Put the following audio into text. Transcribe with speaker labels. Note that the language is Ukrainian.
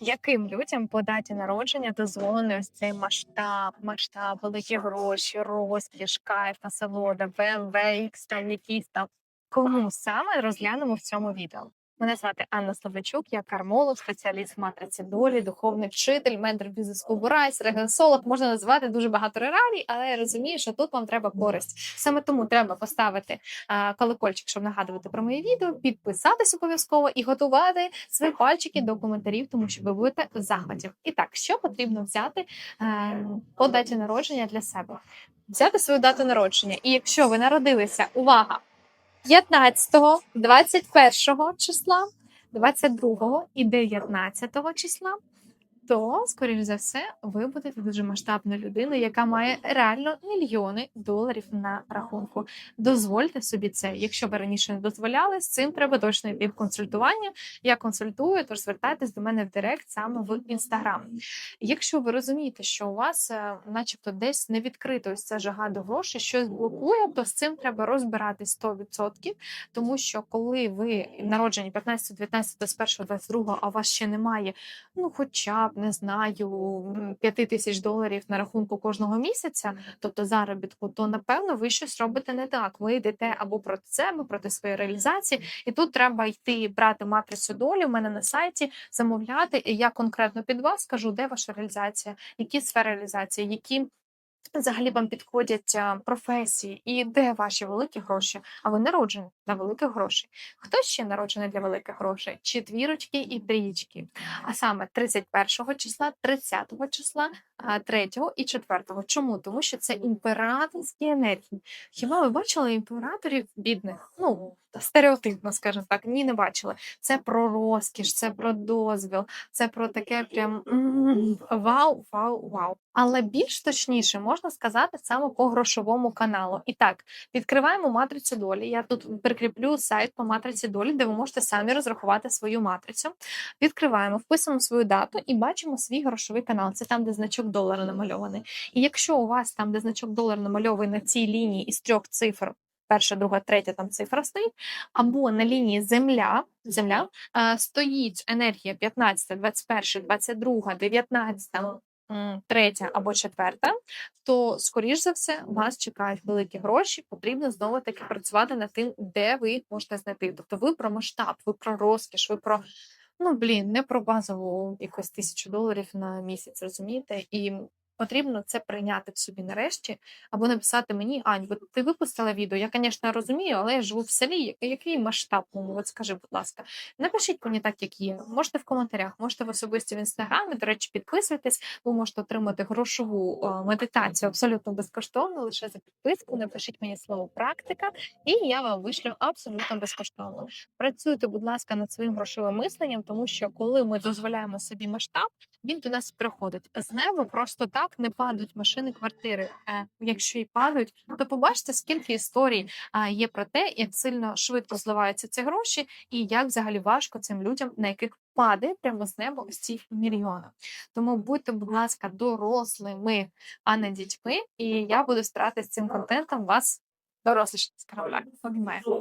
Speaker 1: Яким людям по даті народження дозволений ось цей масштаб, масштаб, великі гроші, розкіш, кайф, насолода, BMW, X, там якісь там. Кому саме розглянемо в цьому відео? Мене звати Анна Словачук, я кармолог, спеціаліст в матриці долі, духовний вчитель, ментор бізнес-клубу Райс. Можна називати дуже багато рералій, але я розумію, що тут вам треба користь. Саме тому треба поставити а, колокольчик, щоб нагадувати про мої відео, підписатись обов'язково і готувати свої пальчики до коментарів, тому що ви будете в захваті. І так, що потрібно взяти е, по даті народження для себе? Взяти свою дату народження. І якщо ви народилися, увага! 15, 21 числа, 22 і 19 числа, то, скоріш за все, ви будете дуже масштабною людиною, яка має реально мільйони доларів на рахунку. Дозвольте собі це. Якщо ви раніше не дозволяли, з цим треба точно йти в консультування. Я консультую, тож звертайтесь до мене в Директ саме в інстаграм. Якщо ви розумієте, що у вас, е, начебто, десь не відкрито ось ця жага до грошей, щось блокує, то з цим треба розбиратись 100%, тому що коли ви народжені 15, 19, 21, 22, а у вас ще немає, ну хоча б не знаю, 5 тисяч доларів на рахунку кожного місяця, тобто заробітку, то напевно ви щось робите не так. Ви йдете або проти себе, проти своєї реалізації, і тут треба йти брати матрицю долі. У мене на сайті замовляти. І я конкретно під вас скажу, де ваша реалізація, які сфери реалізації, які. Взагалі вам підходять професії і де ваші великі гроші, а ви народжені для великих грошей. Хто ще народжений для великих грошей? Четвірочки і трієчки. А саме 31 числа, 30 числа, 3 і 4. Чому? Тому що це імператорські енергії. Хіба ви бачили імператорів бідних? Ну, стереотипно, скажімо так, ні, не бачили. Це про розкіш, це про дозвіл, це про таке прям вау, вау, вау. Але більш точніше можна сказати саме по грошовому каналу. І так, відкриваємо матрицю долі. Я тут прикріплю сайт по матриці долі, де ви можете самі розрахувати свою матрицю. Відкриваємо, вписуємо свою дату і бачимо свій грошовий канал. Це там, де значок долара намальований. І якщо у вас там, де значок долара намальований на цій лінії із трьох цифр. Перша, друга, третя там цифра стоїть, або на лінії земля, земля е, стоїть енергія 15, 21, 22, 19, м, третя або четверта, то, скоріш за все, вас чекають великі гроші. Потрібно знову таки працювати над тим, де ви їх можете знайти. Тобто ви про масштаб, ви про розкіш, ви про ну блін, не про базову якусь тисячу доларів на місяць, розумієте? І потрібно це прийняти в собі нарешті, або написати мені, Ань, ти випустила відео. Я, звісно, розумію, але я живу в селі. Який, масштаб? От скажи, будь ласка, напишіть мені так, як є. Можете в коментарях, можете в особисті в інстаграмі. До речі, підписуйтесь. Ви можете отримати грошову медитацію абсолютно безкоштовно, лише за підписку. Напишіть мені слово практика, і я вам вишлю абсолютно безкоштовно. Працюйте, будь ласка, над своїм грошовим мисленням, тому що коли ми дозволяємо собі масштаб, він до нас приходить. З неба просто так не падають машини, квартири. Е, якщо і падають, то побачите, скільки історій є про те, як сильно швидко зливаються ці гроші, і як взагалі важко цим людям, на яких падає прямо з неба ось ці мільйони. Тому будьте, будь ласка, дорослими, а не дітьми. І я буду старатися цим контентом вас дорослішати з.